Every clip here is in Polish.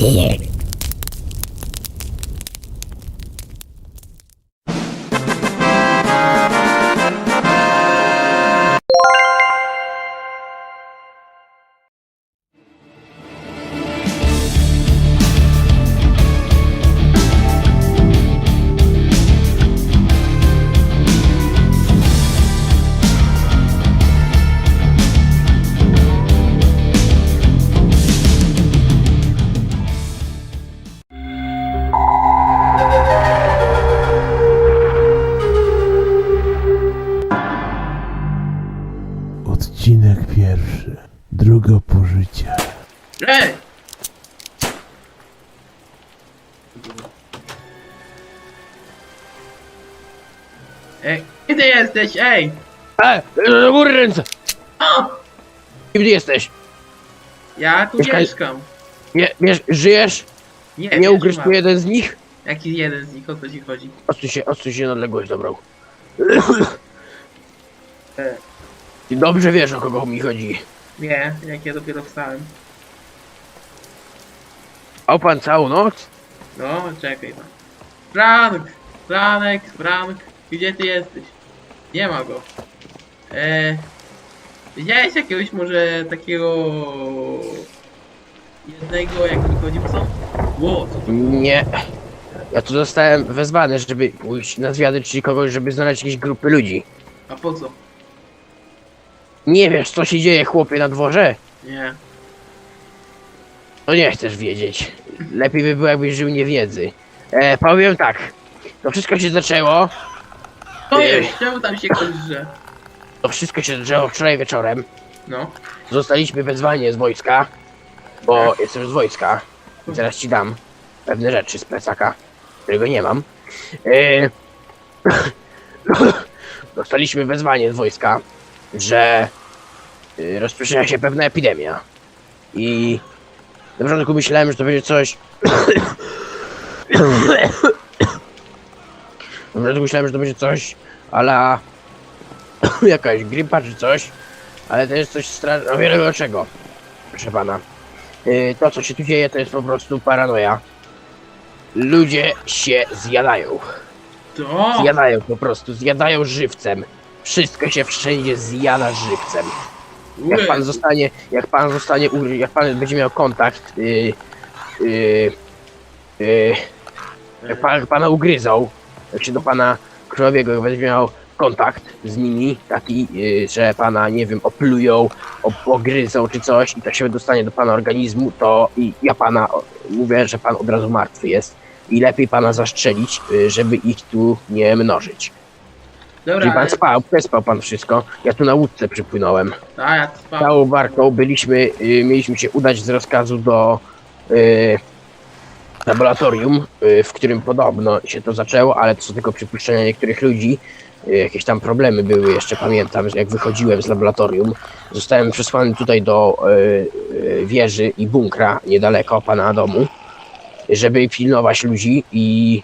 Yeah. Odcinek pierwszy. Druga pożycia. Ej! Ej, gdzie jesteś? Ej! E, do góry ręce! O! Kim ty jesteś? Ja tu Mieszkaj- mieszkam. Nie, wiesz, żyjesz? Nie, Nie wiesz, mam. tu jeden z nich? Jaki jeden z nich, o co ci chodzi? Odsuń się, odsuń się na odległość dobrą. E, Ty dobrze wiesz, o kogo mi chodzi. nie, jak ja dopiero wstałem. A pan całą noc? No, czekaj tam. Frank! Franek, Frank, gdzie ty jesteś? Nie ma go. E, widziałeś jakiegoś może takiego... Jednego, jak wychodził co? Ło, co to? Nie. Ja tu zostałem wezwany, żeby pójść na zwiady, czyli kogoś, żeby znaleźć jakieś grupy ludzi. A po co? Nie wiesz, co się dzieje, chłopie, na dworze? Nie. No nie chcesz wiedzieć. Lepiej by było, jakbyś żył niewiedzy. E, powiem tak. To wszystko się zaczęło. To Nie. jest, czemu tam się kończy? To wszystko się zaczęło wczoraj wieczorem. No. Zostaliśmy wezwani z wojska, bo jestem z wojska i zaraz ci dam pewne rzeczy z plecaka, którego nie mam. E, Dostaliśmy wezwanie z wojska, że rozpoczyna się pewna epidemia. I na początku myślałem, że to będzie coś. Na początku myślałem, że to będzie coś ala jakaś gripa czy coś, ale to jest coś strasznego. Wiele dlaczego, proszę pana. Yy, to, co się tu dzieje, to jest po prostu paranoja. Ludzie się zjadają. To! Zjadają po prostu, zjadają żywcem. Wszystko się wszędzie zjada żywcem. Jak pan zostanie, jak pan zostanie, jak pan będzie miał kontakt, yy, yy, yy, jak pan, pana ugryzą, jak się do pana krwawiego będzie miał kontakt z nimi, taki, yy, że pana, nie wiem, oplują, op ogryzą czy coś i to się dostanie do pana organizmu, to i ja pana mówię, że pan od razu martwy jest i lepiej pana zastrzelić, yy, żeby ich tu nie mnożyć. Dobra, Czyli pan ale... spał, przespał pan wszystko, ja tu na łódce przypłynąłem. A, ja spałem. Całą barką byliśmy, y, mieliśmy się udać z rozkazu do y, laboratorium, y, w którym podobno się to zaczęło, ale to są tylko przypuszczenia niektórych ludzi. Y, jakieś tam problemy były jeszcze, pamiętam, że jak wychodziłem z laboratorium, zostałem przesłany tutaj do y, y, wieży i bunkra niedaleko pana domu, żeby pilnować ludzi i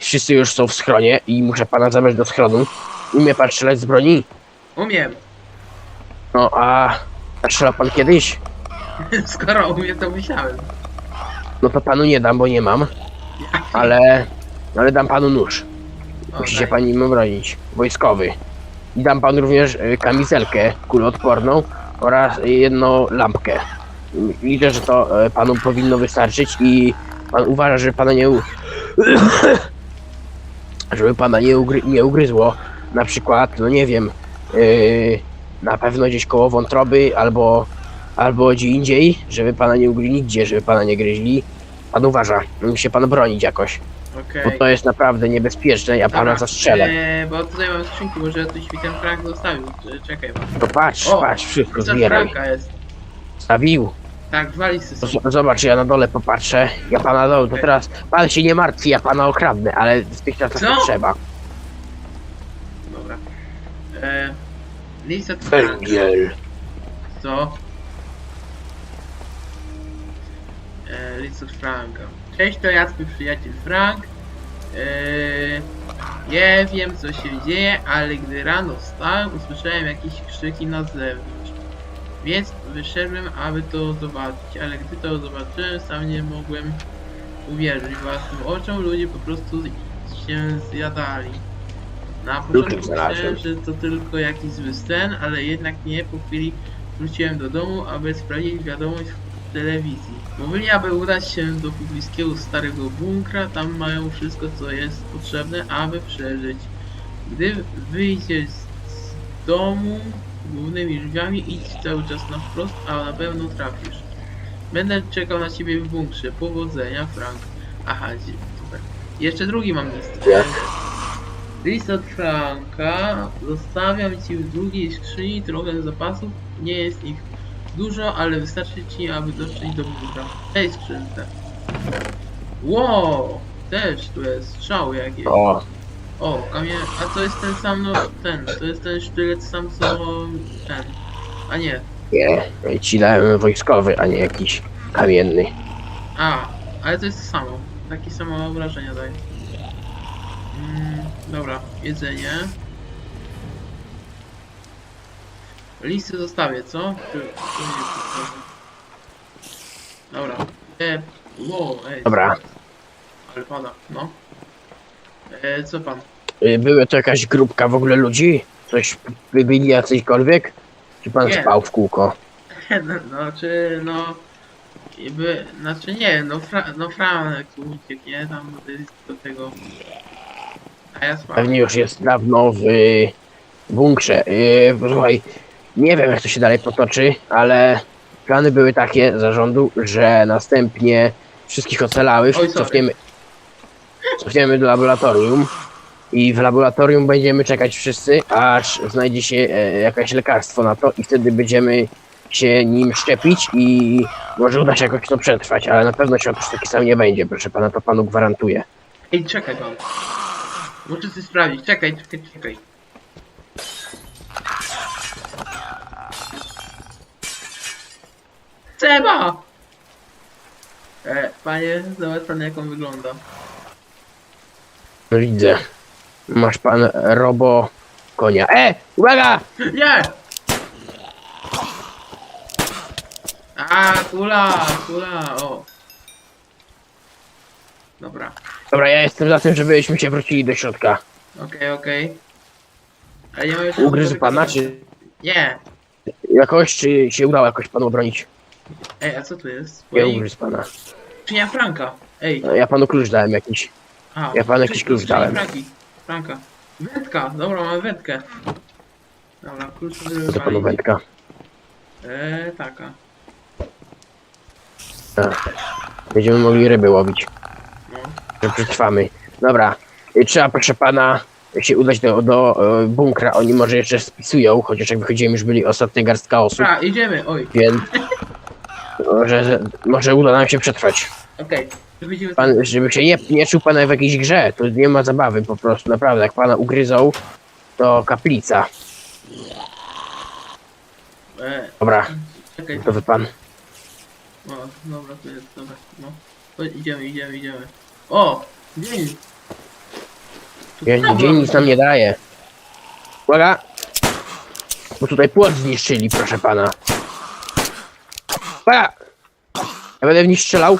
wszyscy już są w schronie i muszę pana zabrać do schronu. Umie pan strzelać z broni? Umiem. No a a strzelał pan kiedyś? Skoro umiem, to myślałem. No to panu nie dam, bo nie mam, ale, ale dam panu nóż. Musi się pani nim obronić. Wojskowy. I dam panu również y, kamizelkę kuloodporną oraz jedną lampkę. Liczę, że to y, panu powinno wystarczyć i pan uważa, że pana nie u... żeby pana nie, ugry... nie ugryzło. Na przykład, no nie wiem, yy, na pewno gdzieś koło wątroby albo, albo gdzie indziej, żeby pana nie ugryźli nigdzie, żeby pana nie gryźli. Pan uważa, musi się pan bronić jakoś, Okej. bo to jest naprawdę niebezpieczne, ja pana Dobra, zastrzelę. Eee, bo tutaj mam skrzynki, może coś mi ten Frank zostawił. Cze- Czekaj, mam. To patrz, O, patrz, wszystko zbieraj. Franka jest? Stawił. Tak, wali Z- Zobacz, ja na dole popatrzę. Ja pana dole, to teraz pan się nie martwi, ja pana okradnę, ale w tych czasach Co? to trzeba. Dobra. List od Franka. Węgiel. Co? Eee, list od Franka. Cześć, to ja twój przyjaciel Frank. Eee, nie wiem co się dzieje, ale gdy rano wstałem, usłyszałem jakieś krzyki na zewnątrz. Więc wyszedłem, aby to zobaczyć, ale gdy to zobaczyłem, sam nie mogłem uwierzyć własnym oczom. Ludzie po prostu się zjadali. Na początku myślałem, że to tylko jakiś zły sen, ale jednak nie. Po chwili wróciłem do domu, aby sprawdzić wiadomość w telewizji. Mówili, aby udać się do pobliskiego starego bunkra, tam mają wszystko, co jest potrzebne, aby przeżyć. Gdy wyjdziesz z domu głównymi drzwiami, idź cały czas na wprost, a na pewno trafisz. Będę czekał na ciebie w bunkrze. Powodzenia, Frank. Aha, super. Jeszcze drugi mam list. List od Franka. Zostawiam ci w drugiej skrzyni trochę zapasów. Nie jest ich dużo, ale wystarczy ci, aby dotrzeć do bunkra. Tej skrzynce. Wow! Też tu jest strzał jakiś. O, O, kamień. A to jest ten sam, no ten. To jest ten sztylet sam co ten. A nie. nie. Ci dałem wojskowy, a nie jakiś kamienny. A, ale to jest to samo. Takie samo wrażenia daje. Mm, dobra, jedzenie. Listy zostawię, co? Czy, czy nie zostawię? Dobra. E, wow, ej. Dobra. Ale pada, no. E, co pan? Y, Była to jakaś grupka w ogóle ludzi? Coś by byli jacyśkolwiek? Czy pan Nie. spał w kółko? No, no czy no... Jakby, znaczy nie, no, fra, no Franek uciekł, nie? Tam do tego... A ja spałem. Pewnie już jest dawno w y, bunkrze. Y, Słuchaj, nie wiem jak to się dalej potoczy, ale plany były takie zarządu, że następnie wszystkich ocalałych Oj, sorry. cofniemy, cofniemy do laboratorium i w laboratorium będziemy czekać wszyscy, aż znajdzie się e, jakieś lekarstwo na to i wtedy będziemy się nim szczepić i może uda się jakoś to przetrwać, ale na pewno otóż taki sam nie będzie, proszę pana, to panu gwarantuję. Ej, czekaj pan. Muszę coś sprawdzić. Czekaj, czekaj, czekaj. Trzeba! E, panie, zobacz pan jak on wygląda. No Widzę. Masz pan robo konia. E! Uwaga! Nie! A, kula, kula, o. Dobra, Dobra, ja jestem za tym, żebyśmy się wrócili do środka. okej, okej. Ale nie mam jeszcze... Ugryzł pana, czy Nie! jakoś, czy się udało jakoś panu obronić? Ej, a co tu jest? Nie Oj, ugryzł pana. Czynia Franka. Ej, Ja panu klucz dałem jakiś. A. ja panu jakiś klucz dałem. Franki. Franka. Wędka, dobra, mamy wędkę. Dobra, klucz To panu wędka. Eee, taka. Będziemy mogli ryby łowić, No. że przetrwamy. Dobra, y, trzeba proszę pana się udać do, do e, bunkra. Oni może jeszcze spisują, chociaż jak wychodziłem już byli ostatnia garstka osób, Dobra, idziemy, oj. więc może, może uda nam się przetrwać. Okej. Widzimy Pan, żeby się nie, nie czuł pana w jakiejś grze, to nie ma zabawy po prostu, naprawdę, jak pana ugryzą, to kaplica. Eee, Dobra, czekaj. to wy pan. O, dobra, to jest, dobra, no. Chodź, idziemy, idziemy, idziemy. O! Dzień! Dzień, dzień nic nam nie daje. Uwaga! Bo tutaj płot zniszczyli, proszę pana. Uwaga! Ja będę w nich strzelał.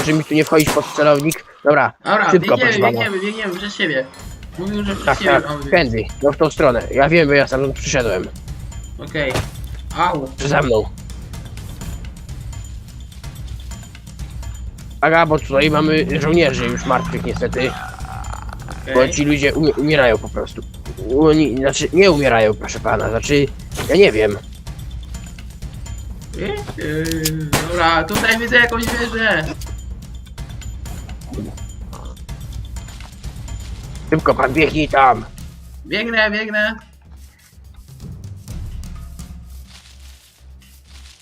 Proszę mi tu nie wchodzić pod celownik. Dobra, Dobra, szybko, biegniemy, proszę pana. biegniemy, biegniemy przez siebie. Mówił, że przez Tak, siebie tak, biec. tędy, no w tą stronę. Ja wiem, bo ja sam przyszedłem. Okej. Au. Za mną. Uwaga, bo tutaj mamy żołnierzy już martwych niestety. Bo Okej. ci ludzie umie umierają po prostu. Oni, znaczy, nie umierają, proszę pana, znaczy, ja nie wiem. Yy, dobra, tutaj widzę jakąś wieżę. Szybko pan biegnij tam. Biegnę, biegnę.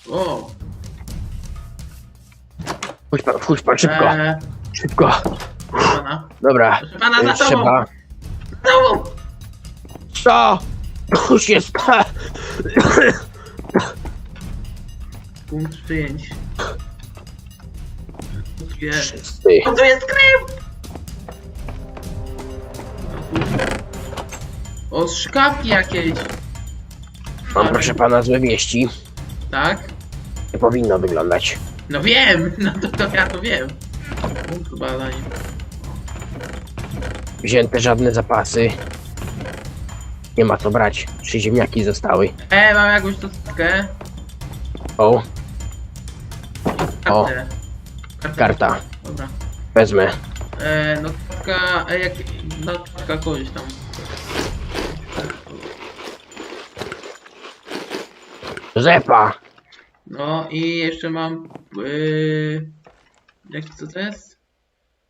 O. Chodź pan, chodź pan, szybko, Eee, szybko. proszę pana. Dobra, Proszę pana, za y, tobą. trzeba... Co? Już jest... Punkt przyjęć. Tu jest. Wszyscy. O, tu jest krew! O, szkawki jakieś. Mam proszę pana złe wieści. Tak? Nie powinno wyglądać. No wiem, no to, to ja to wiem. Punkt badań. Wzięte żadne zapasy. Nie ma co brać. Trzy ziemniaki zostały. E, mam jakąś notatkę. O, O. Kartę. Kartę. karta. Dobra. Wezmę. E, notatka, e, jak, notatka kogoś tam. Rzepa. No i jeszcze mam, yy, jak co to jest?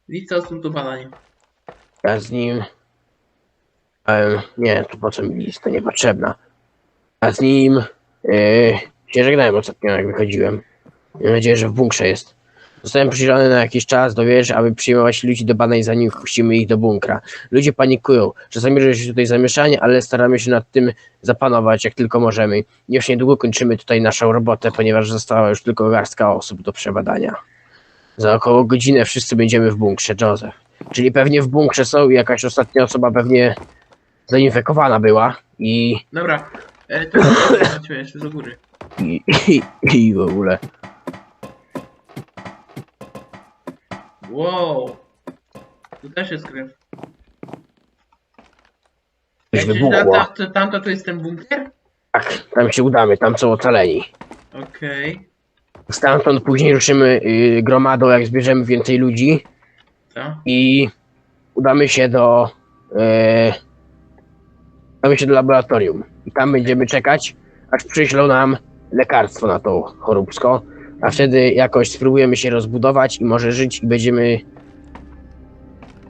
Lista osób do badań. Ja z nim... Em, nie, to po co mi lista niepotrzebna. A z nim... Yy, się żegnałem ostatnio, jak wychodziłem. Mam nadzieję, że w bunkrze jest. Zostałem przydzielony na jakiś czas do wieży, aby przyjmować ludzi do badań, zanim wpuścimy ich do bunkra. Ludzie panikują. Czasami robi się tutaj zamieszanie, ale staramy się nad tym zapanować, jak tylko możemy. Już niedługo kończymy tutaj naszą robotę, ponieważ została już tylko garstka osób do przebadania. Za około godzinę wszyscy będziemy w bunkrze, Joseph. Czyli pewnie w bunkrze są i jakaś ostatnia osoba pewnie zainfekowana była i, Dobra, e, chodźmy jeszcze do góry. i, i, i w ogóle. Wow. Tu też jest krew. Coś wybuchło. ta- ta- Tamto to jest ten bunkier? Tak, tam się udamy, tam są ocaleni. Okej. Stamtąd później ruszymy y, gromadą, jak zbierzemy więcej ludzi To. i udamy się do y, udamy się do laboratorium. I tam będziemy czekać, aż przyślą nam lekarstwo na tą choróbsko, a wtedy jakoś spróbujemy się rozbudować i może żyć i będziemy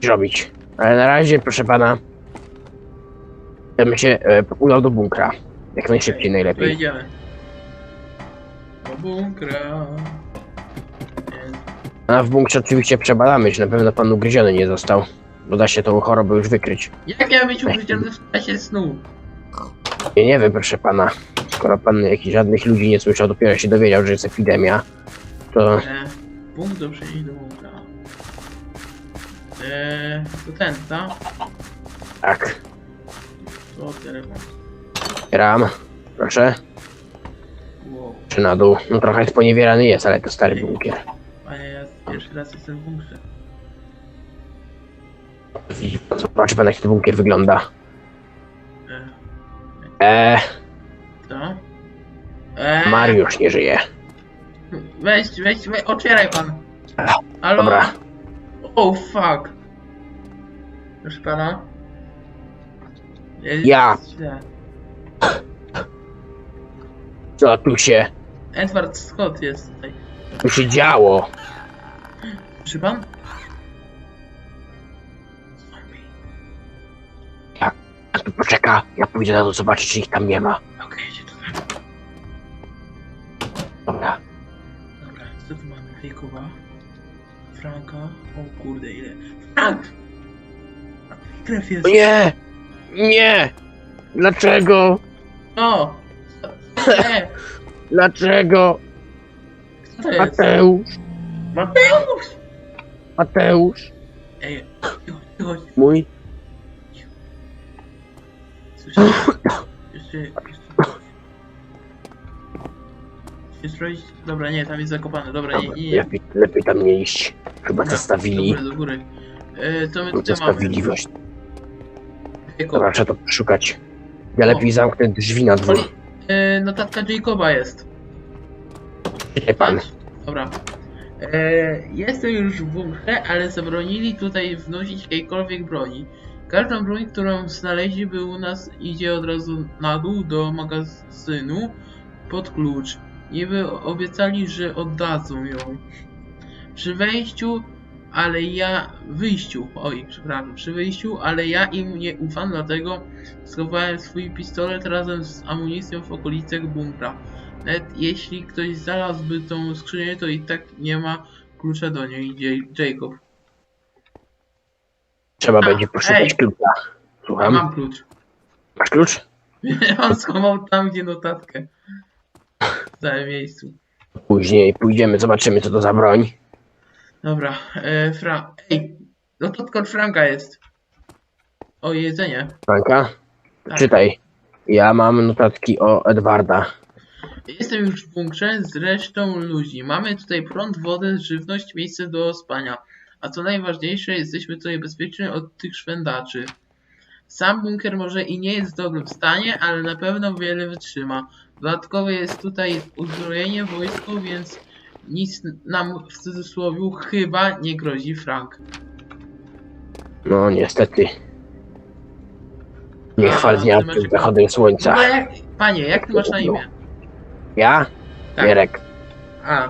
robić. Ale na razie, proszę pana, bym się e, udał do bunkra. Jak najszybciej, najlepiej. Wejdziemy. Do bunkra. A w bunkrze oczywiście przebadamy, czy na pewno pan ugryziony nie został. Bo da się tą chorobę już wykryć. Jak ja być ugryziony w czasie snu? Nie, nie wiem, proszę pana. Skoro pan jakichś żadnych ludzi nie słyszał, dopiero się dowiedział, że jest epidemia, to E, punkt do przejścia. E, to ten, co? tak. To telefon. Ram, proszę, Wow. czy na dół. No trochę sponiewierany jest, ale to stary bunkier. Panie, ja pierwszy raz jestem w bunkrze. Zobaczy pan, jak ten bunkier wygląda. Eee, co? E, Mariusz nie żyje. Weź, weź, weź, otwieraj pan. Halo? Dobra, Oh fuck. Proszę pana. Jest Ja. źle. co tu się, Edward Scott jest tutaj. tu się działo? Proszę pan? A tu poczeka, ja pójdę na to zobaczyć, czy ich tam nie ma. Dobra, Dobra, co tu mamy? Jacoba. Franka. O kurde, ile. Frank! Krew jest. nie, nie, dlaczego, O! Nie! dlaczego, Co to jest? Mateusz, Mateusz! Mateusz, Ej, cicho, cicho. mój. Jeszcze, jeszcze. Się sprawdzić. Dobra, nie, tam jest zakopane. Dobra, nie, Dobra, nie, nie. lepiej, lepiej tam nie iść. Chyba Dobra, zostawili, Do góry, do góry. E, co my tutaj mamy? zostawili właśnie. Jacob. Dobra, trzeba to przeszukać. Ja lepiej zamknę drzwi na dwór. E, notatka Jacoba jest. Czytaj pan. Dobra. E, jestem już w bunkrze, ale zabronili tutaj wnosić jakiejkolwiek broni. Każdą broń, którą znaleźli by u nas idzie od razu na dół do magazynu pod klucz. Niby obiecali, że oddadzą ją. Przy wejściu, ale ja... wyjściu, oj, przepraszam, przy wyjściu, ale ja im nie ufam, dlatego schowałem swój pistolet razem z amunicją w okolicach bunkra. Nawet jeśli ktoś znalazłby tą skrzynię, to i tak nie ma klucza do niej, Jacob. Trzeba A, będzie poszukać ej. klucza. Słucham. Mam klucz. Masz klucz? On schował tam, gdzie notatkę. W całym miejscu. Później pójdziemy, zobaczymy co to za broń. Dobra, e, Fra... Ej, notatka od Franka jest. O, jedzenie. Franka? Tak. Czytaj. Ja mam notatki o Edwarda. Jestem już w bunkrze z resztą ludzi. Mamy tutaj prąd, wodę, żywność, miejsce do spania. A co najważniejsze, jesteśmy tutaj bezpieczni od tych szwendaczy. Sam bunkier może i nie jest w dobrym stanie, ale na pewno wiele wytrzyma. Dodatkowo jest tutaj uzbrojenie, wojsko, więc nic nam w cudzysłowie chyba nie grozi Frank. No niestety. Nie chwal dnia masz- przed zachodem słońca. ogóle jak, panie, jak ty masz na imię? Ja? Tak. Gierek. A,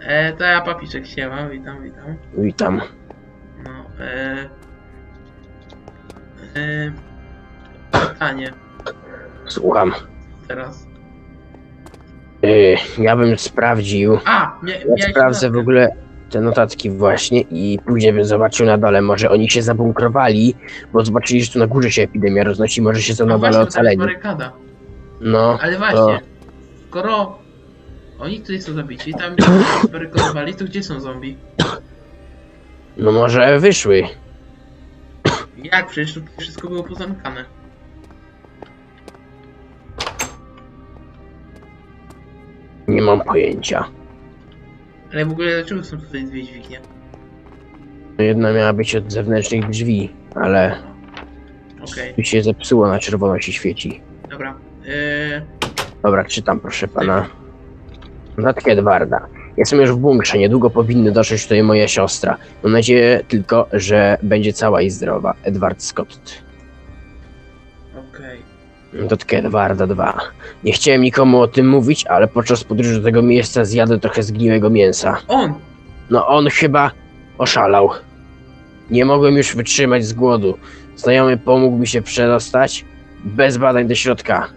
e, to ja papiczek siema, witam, witam. Witam. No, e, pytanie Słucham. teraz. Yy, ja bym sprawdził. A, mia, Ja miałeś sprawdzę w notatkę. ogóle te notatki właśnie i później bym zobaczył na dole. Może oni się zabunkrowali, bo zobaczyli, że tu na górze się epidemia roznosi. Może się są No na właśnie, dole jest ocaleni. barykada. No, Ale właśnie, skoro oni tutaj są zabici, tam się barykadowali, to gdzie są zombie? no może wyszły. Jak? Przecież tutaj wszystko było pozamykane. Nie mam pojęcia. Ale w ogóle dlaczego są tutaj dwie dźwignie? No Jedna miała być od zewnętrznych drzwi, ale Okej, tu się zepsuło, na czerwono się świeci. dobra. Eee, Dobra, czytam proszę pana. Notatkę Edwarda. Jestem już w bunkrze, niedługo powinny dotrzeć tutaj moja siostra. Mam nadzieję tylko, że będzie cała i zdrowa. Edward Scott. okej. Notatkę Edwarda 2. Nie chciałem nikomu o tym mówić, ale podczas podróży do tego miejsca zjadę trochę zgniłego mięsa. On! No on chyba oszalał. Nie mogłem już wytrzymać z głodu. Znajomy pomógł mi się przedostać bez badań do środka.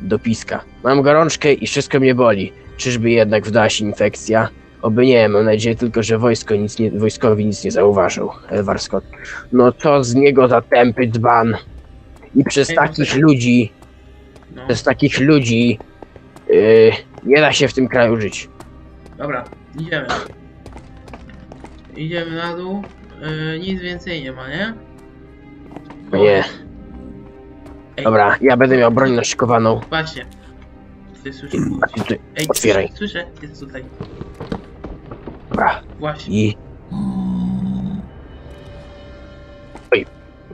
Do piska. Mam gorączkę i wszystko mnie boli. Czyżby jednak wdała się infekcja? Oby nie, mam nadzieję tylko, że wojsko nic nie, wojskowi nic nie zauważył. Edward Scott. No to z niego za tępy dzban. I przez Ej, takich poczekaj. ludzi, No, przez takich ludzi yy, nie da się w tym kraju żyć. dobra, idziemy. Idziemy na dół. Eee, nic więcej nie ma, nie? No nie. Ej, Dobra, ja będę miał broń naszykowaną. Właśnie. Ty słyszysz? A ty, Ej, otwieraj. słyszę, jest tutaj. dobra. Właśnie. I. Oj,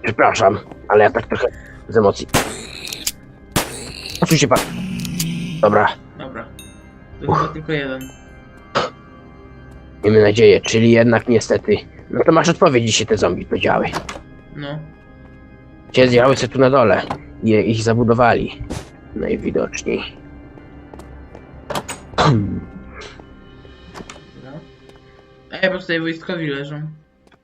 przepraszam, ale ja tak trochę z emocji. Się pan. Dobra, Dobra. To chyba tylko jeden. miejmy nadzieję, czyli jednak niestety. No to masz odpowiedź, gdzie się te zombie podziały. No. Siedziały sobie tu na dole i ich zabudowali. Najwidoczniej. No. Ej, bo tutaj wojskowi leżą.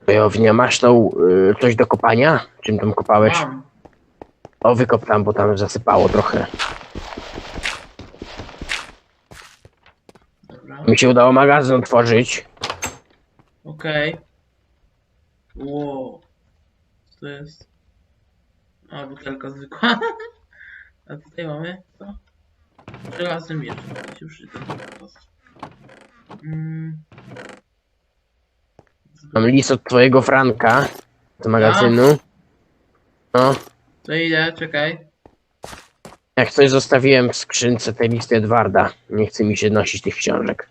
Wojownia, masz tą y, coś do kopania? Czym tam kopałeś? Mam. O, wykop tam, bo tam zasypało trochę. Dobra. Mi się udało magazyn otworzyć. Okej. Wow. Co to jest? A, butelka zwykła. A tutaj mamy co? Żelazny miecz. Się przyda. Mm. Mam list od twojego Franka z magazynu. No, To idę, czekaj. jak coś zostawiłem w skrzynce tej listy Edwarda. Nie chce mi się nosić tych książek.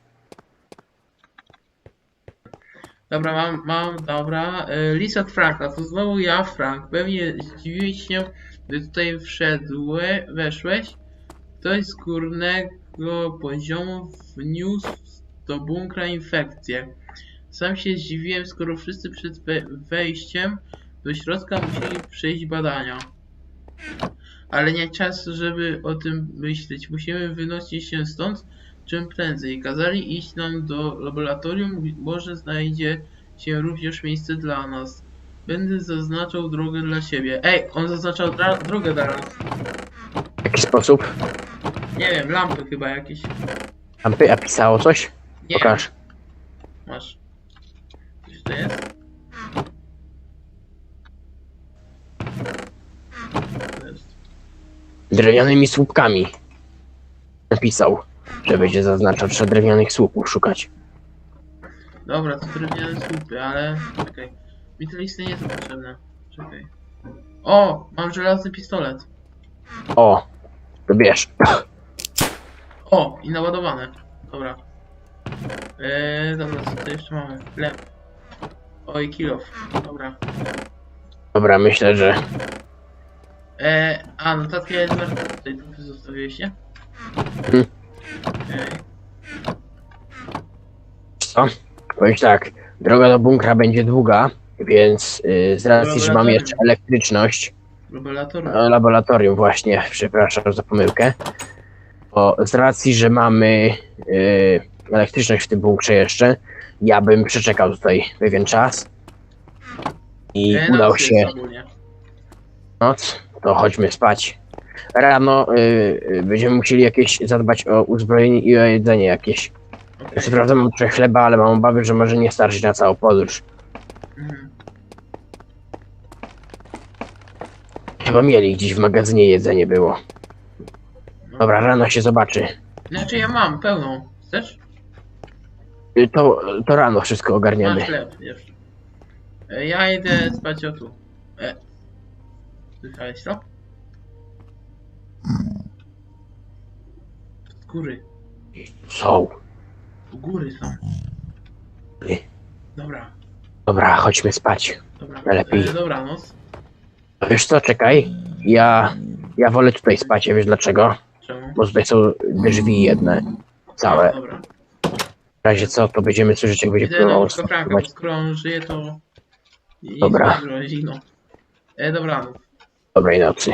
Dobra, mam, mam, dobra. Y, List od Franka, to znowu ja, Frank. Pewnie zdziwiłeś się, gdy tutaj wszedłe, weszłeś. Ktoś z górnego poziomu wniósł do bunkra infekcję. Sam się zdziwiłem, skoro wszyscy przed we- wejściem do środka musieli przejść badania. Ale nie czas, żeby o tym myśleć. Musimy wynosić się stąd czym prędzej. Kazali iść nam do laboratorium, może znajdzie się również miejsce dla nas. Będę zaznaczał drogę dla siebie. Ej, on zaznaczał drogę dla nas. W jaki sposób? Nie wiem, lampy chyba jakieś. Tam py- a pisało coś? Nie, Pokaż. masz. Coś to jest? To jest. Drewnianymi słupkami. Napisał, że będzie zaznaczał, trzeba drewnianych słupów szukać. Dobra, to drewniane słupy, ale... Czekaj. Mi te listy nie są potrzebne. Czekaj. O! Mam żelazny pistolet. O, to bierz. O, i naładowane. Dobra. Eee, dobra, co jeszcze mamy? Chleb. Oj, kilof. Dobra. Dobra, myślę, że Eee, a, notatka jest warta. Tutaj tu zostawiłeś, nie? Mhm. Okej. co? Powiem tak, droga do bunkra będzie długa, więc yy, z racji, że mam jeszcze elektryczność, Laboratorium. e, laboratorium właśnie, przepraszam za pomyłkę, bo z racji, że mamy yy, elektryczność w tym bunkrze jeszcze, ja bym przeczekał tutaj pewien czas i Eee, udał noc się ogólnie. noc, to chodźmy spać. Rano yy, będziemy musieli jakieś zadbać o uzbrojenie i o jedzenie jakieś. Okej. Co prawda mam trochę chleba, ale mam obawy, że może nie starczyć na całą podróż. Mhm. Chyba mieli gdzieś w magazynie jedzenie było. Dobra, rano się zobaczy. Znaczy ja mam pełną. Chcesz? Y, To, to rano wszystko Mam ogarniemy. chleb jeszcze. E, Ja idę spać o tu. E. Słyszałeś to? Z góry. Są. U góry są. Y. Dobra, Dobra, chodźmy spać. dobra. Lepiej. E, dobranoc. Wiesz co, czekaj. Ja, ja wolę tutaj spać, a wiesz dlaczego? Czemu? Bo tutaj są drzwi jedne. Całe. Dobra. W razie co, to będziemy słyszeć, jak będzie na próbował skoro on żyje, to... Dobra. grozi, no. E, dobranoc. Dobrej nocy.